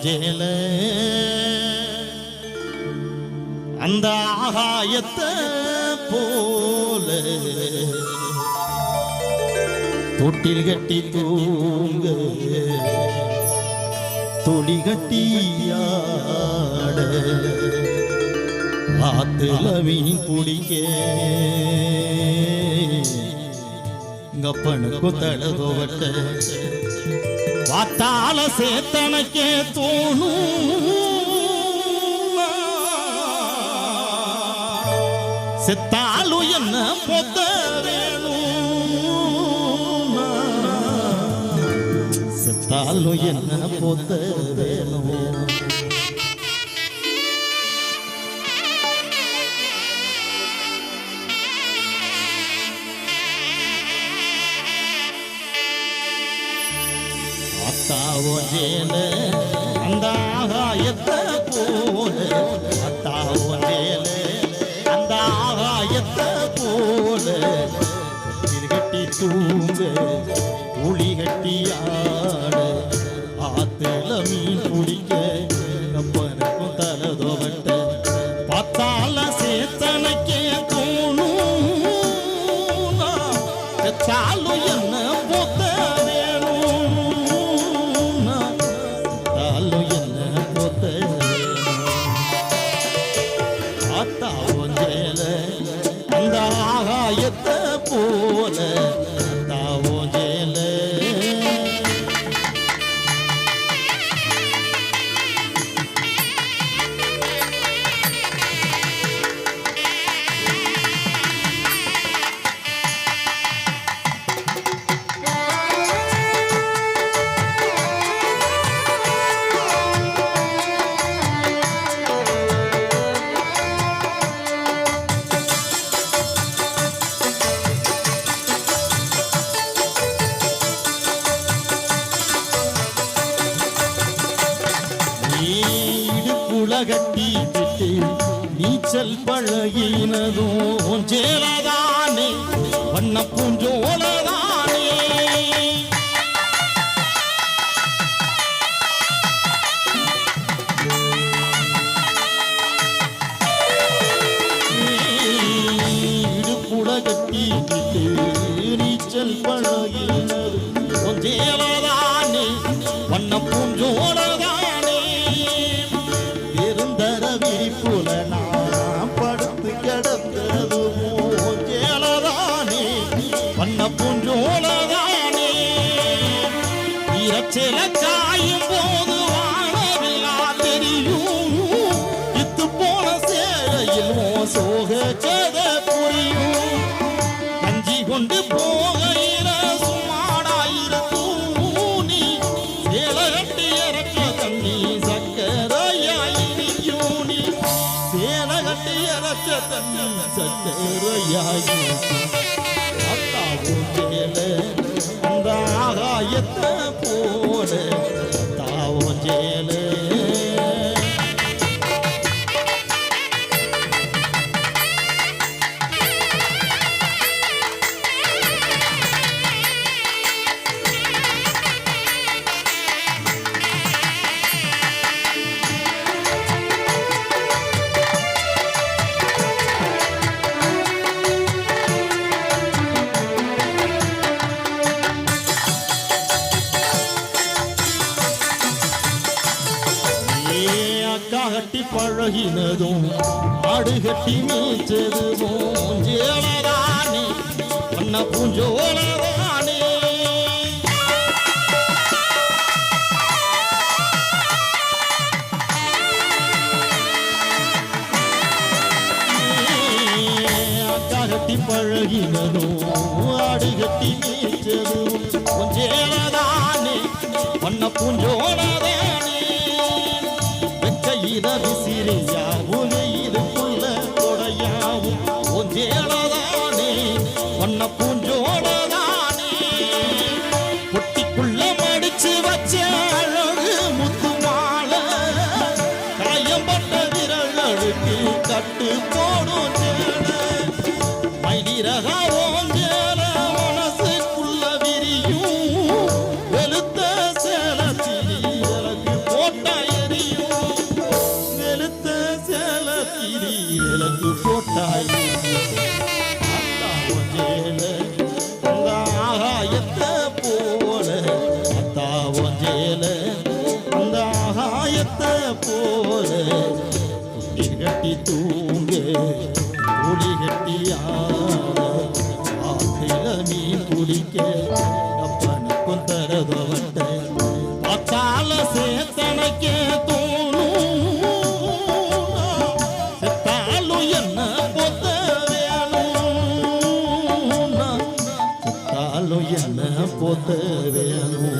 ஊஞ்சேல அந்த ஆகாயத்தை போல தொட்டில் கட்டி தூங்க தொலி கட்டியாட ஆத்துல மீன் குடிக்க கப்பனுக்கு தடதோவட்ட பார்த்தால சேத்தனக்கே தோணும். செத்தாலும் என்ன பொத்த வேணும்? செத்தாலும் என்ன பொத்த வேணும்? அத்தாவோ ஜேல அந்த ஆகாயத்தை போல. அத்தாவோ ஜேல அந்த ஆகாயத்தை போல. கட்டில் கட்டி தூங்க புளி கட்டி ஆட. ஆத்துல மீன் பிடிக்க கப்பனுக்கும் தலதோ கட்டி விட்டு நீச்சல் பழகினதும் சேலதானே வண்ண பூஞ்சோலதானே கட்டி விட்டு நீச்சல் பழகினது வண்ண பூஞ்சோலதானே சோக புரியும். கஞ்சி கொண்டு போகையில சுமாடாயிருக்கும் நீ. சேலை கட்டி இறக்க தண்ணி சக்கரையாயிருக்கும் நீ. சேலை கட்டி இறக்க தண்ணி சக்கரையாயிருக்கும் அக்கா பழகினதும் ஆடு கட்டி மீச்சதும் ஜேலதானே பண்ண கட்டி பழகினதும் ஆடு கட்டி மீச்சதும் கொஞ்சேலதானே பண்ண பூஞ்சோலதானே வண்ண பூஞ்சோடதானே பொட்டிக்குள்ள மடிச்சு வச்ச அழகு முத்து மாலை. காயம்பட்ட விரல் அழுக்கு கட்டு போடும் சேலை கூலி கட்டி ஆட ஆற்றில தரதவட்ட பத்தால சேத்தனைக்கே தோணும் செத்தாலும் என்ன பொத்த வேணும் செத்தாலும் என்ன பொத்த வேணும்